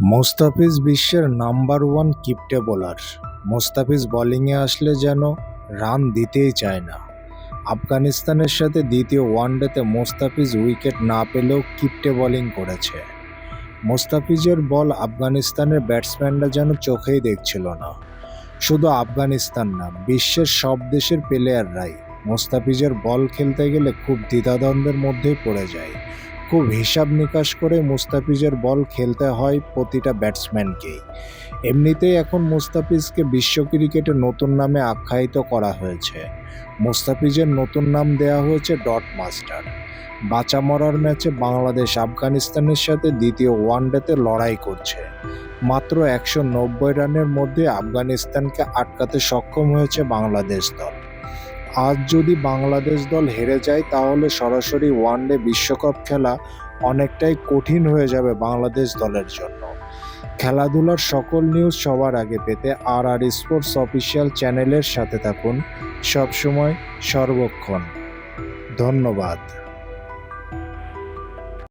মোস্তাফিজ বিশ্বের number one কিপটে bowler. Mustafiz বোলিংয়ে আসলে যেন রান দিতেই চায় না। আফগানিস্তানের সাথে দ্বিতীয় ওয়ানডেতে মোস্তাফিজ উইকেট না পেলেও কিপটে বোলিং করেছে। মোস্তাফিজের বল আফগানিস্তানের ব্যাটসম্যানরা যেন চোখেই দেখছিল না। শুধু আফগানিস্তান না, বিশ্বের সব দেশের প্লেয়াররাই মোস্তাফিজের বল খেলতে গেলে খুব দ্বিধাদ্বন্দ্বের মধ্যেই পড়ে যায়। খুব হিসাব নিকাশ করে মুস্তাফিজের বল খেলতে হয় প্রতিটা ব্যাটসম্যানকেই। এমনিতেই এখন মুস্তাফিজকে বিশ্ব ক্রিকেটে নতুন নামে আখ্যায়িত করা হয়েছে। মুস্তাফিজের নতুন নাম দেওয়া হয়েছে ডট মাস্টার। বাঁচা মরার ম্যাচে বাংলাদেশ আফগানিস্তানের সাথে দ্বিতীয় ওয়ানডেতে লড়াই করছে। মাত্র একশো নব্বই রানের মধ্যে আফগানিস্তানকে আটকাতে সক্ষম হয়েছে বাংলাদেশ দল। আজ যদি বাংলাদেশ দল হেরে যায়, তাহলে সরাসরি ওয়ানডে বিশ্বকাপ খেলা অনেকটাই কঠিন হয়ে যাবে বাংলাদেশ দলের জন্য। খেলাধুলার সকল নিউজ সবার আগে পেতে আর আর স্পোর্টস অফিসিয়াল চ্যানেলের সাথে থাকুন। সবসময় সর্বক্ষণ। ধন্যবাদ।